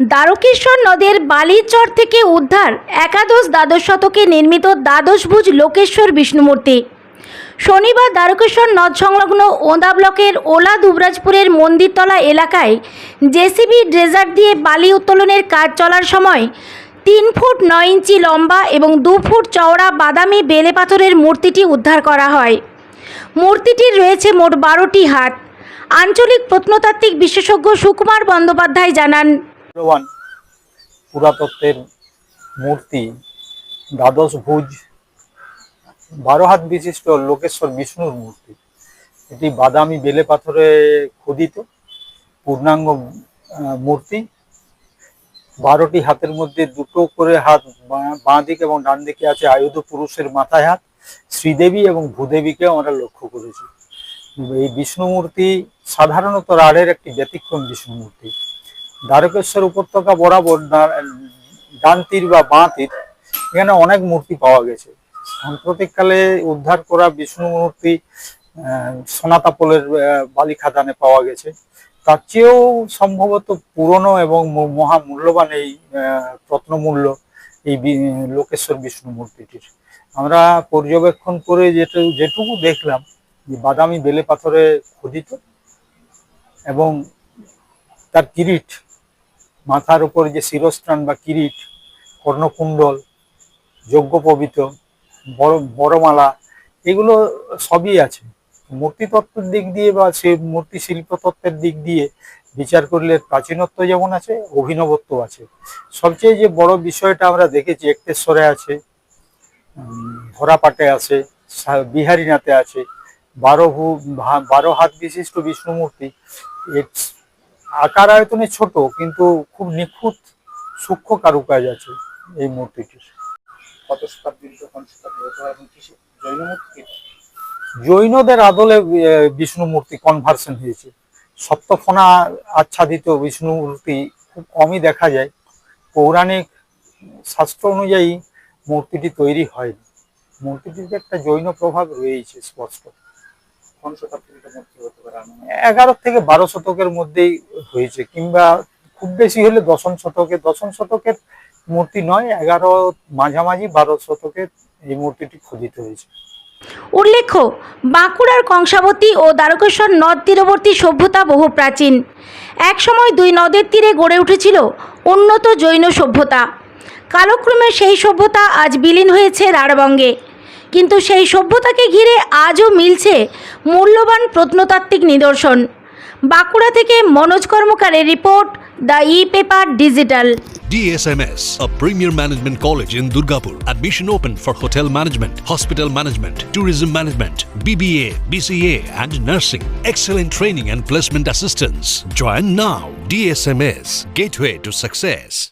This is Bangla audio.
দ্বারকেশ্বর নদের বালিচর থেকে উদ্ধার একাদশ দ্বাদশ শতকে নির্মিত দ্বাদশভুজ লোকেশ্বর বিষ্ণুমূর্তি। শনিবার দ্বারকেশ্বর নদ সংলগ্ন ওঁদা ব্লকের ওলা দুবরাজপুরের মন্দিরতলা এলাকায় জেসিবি ড্রেজার দিয়ে বালি উত্তোলনের কাজ চলার সময় তিন ফুট নয় ইঞ্চি লম্বা এবং দু ফুট চওড়া বাদামি বেলে পাথরের মূর্তিটি উদ্ধার করা হয়। মূর্তিটির রয়েছে মোট বারোটি হাত। আঞ্চলিক প্রত্নতাত্ত্বিক বিশেষজ্ঞ সুকুমার বন্দ্যোপাধ্যায় জানান মূল্যবান পুরাতত্ত্বের মূর্তি দ্বাদশ ভুজ, বারো হাত বিশিষ্ট লোকেশ্বর বিষ্ণুর মূর্তি। এটি বাদামি বেলে পাথরে খোদিত পূর্ণাঙ্গ মূর্তি। বারোটি হাতের মধ্যে দুটো করে হাত বাঁ- দিকে এবং ডান দিকে আছে আয়ুধ পুরুষের মাথায় হাত। শ্রীদেবী এবং ভূদেবীকে আমরা লক্ষ্য করেছি। এই বিষ্ণু মূর্তি সাধারণত রাঢ়ের একটি ব্যতিক্রম বিষ্ণু মূর্তি। দ্বারকেশ্বর উপত্যকা বরাবর ডান তীর বা বাঁ তীর এখানে অনেক মূর্তি পাওয়া গেছে। সাম্প্রতিককালে উদ্ধার করা বিষ্ণু মূর্তি সোনাতাপলের বালি খাদানে পাওয়া গেছে। তার চেয়েও সম্ভবত পুরনো এবং মহা মূল্যবান এই রত্নমূল্য এই লোকেশ্বর বিষ্ণু মূর্তিটির। আমরা পর্যবেক্ষণ করে যেটু, যেটুকু দেখলাম যে বাদামি বেলে পাথরে খোদিত এবং তার কিরিট মাথার উপর যে শিরস্থান বা কিরিট, কর্ণকুণ্ডল যজ্ঞপবিত বড়, বড়মালা, এগুলো সবই আছে। মূর্তিতত্ত্বের দিক দিয়ে বা সে মূর্তি শিল্পতত্ত্বের দিক দিয়ে বিচার করলে প্রাচীনত্ব যেমন আছে, অভিনবত্ব আছে। সবচেয়ে যে বড় বিষয়টা আমরা দেখেছি একটেশ্বরে আছে ধরাপাটে আছে বিহারীনাথে আছে বারো বারো হাত বিশিষ্ট বিষ্ণু মূর্তি এর আকার আয়তনে ছোট কিন্তু খুব নিখুঁত সূক্ষ্ম কারুকাজ আছে এই মূর্তিটির। কত শতাব্দীর জৈন মূর্তি জৈনদের আদলে বিষ্ণু মূর্তি কনভার্সন হয়েছে। সপ্তফনা আচ্ছাদিত বিষ্ণু মূর্তি খুব কমই দেখা যায়। পৌরাণিক শাস্ত্র অনুযায়ী মূর্তিটি তৈরি হয়নি। মূর্তিটিতে একটা জৈন প্রভাব রয়েছে স্পষ্ট। কোন শতাব্দীর এটা হতে পারে এগারো থেকে বারো শতকের মধ্যেই হয়েছে কিংবা খুব বেশি হলে দশম শতকে দশম শতকের মূর্তি নয় এগারো মাঝামাঝি বারো শতকে এই মূর্তিটি খোদিত হয়েছে। উল্লেখ্য বাঁকুড়ার কংসাবতী ও দ্বারকেশ্বর নদ তীরবর্তী সভ্যতা বহু প্রাচীন। একসময় দুই নদের তীরে গড়ে উঠেছিল উন্নত জৈন সভ্যতা। কালক্রমে সেই সভ্যতা আজ বিলীন হয়েছে রাঢ়বঙ্গে। কিন্তু সেই সভ্যতাকে ঘিরে আজও মিলছে মূল্যবান প্রত্নতাত্ত্বিক নিদর্শন বাঁকুড়া থেকে Manoj কর্মকারের report the e paper digital DSMS, a premier management college in Durgapur. Admission open for hotel management, hospital management, tourism management, BBA, BCA, and nursing. Excellent training and placement assistance. Join now. DSMS, gateway to success.